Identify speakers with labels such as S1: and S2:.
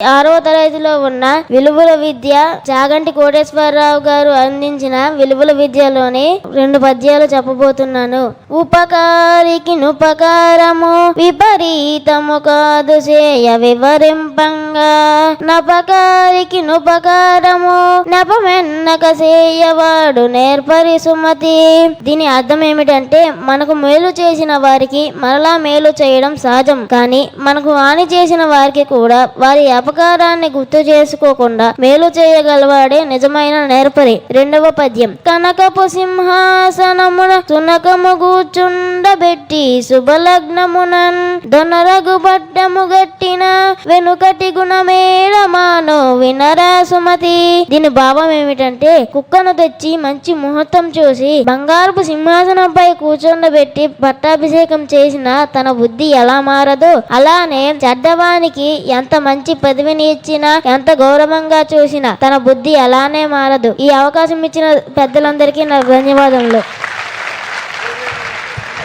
S1: ఆరవ తరగతిలో ఉన్న విలువల విద్య చాగంటి కోటేశ్వరరావు గారు అందించిన విలువల విద్యలోని రెండు పద్యాలు చెప్పబోతున్నాను. ఉపకారికి నుపకారము విపరీతము కాదు చేయ వివరింపంగా. నపకారికి నుపకారము నపమెన్నక చేయవాడు నేర్పరి సుమతి. దీని అర్థం ఏమిటంటే మనకు మేలు చేసిన వారికి మరలా మేలు చేయడం సహజం. కానీ మనకు హాని చేసిన వారికి కూడా వారి అపకారాన్ని గుర్తు చేసుకోకుండా మేలు చేయగలవాడే నిజమైన నేర్పరి. రెండవ పద్యం. కనకపు సింహాసనమున తునకము కూర్చుండబెట్టి శుభలగ్నమునన్ దొనరగు పట్టము గట్టిన వెనుకటి గుణమేళమాను వినరా సుమతి. దీని భావం ఏమిటంటే కుక్కను తెచ్చి మంచి ముహూర్తం చూసి బంగారపు సింహాసనంపై కూర్చుండబెట్టి పట్టాభిషేకం చేసిన తన బుద్ధి ఎలా మారదో అలానే చెడ్డవానికి ఎంత మంచి పదవిని ఇచ్చినా ఎంత గౌరవంగా చూసినా తన బుద్ధి అలానే మారదు. ఈ అవకాశం ఇచ్చిన పెద్దలందరికీ నా ధన్యవాదములు.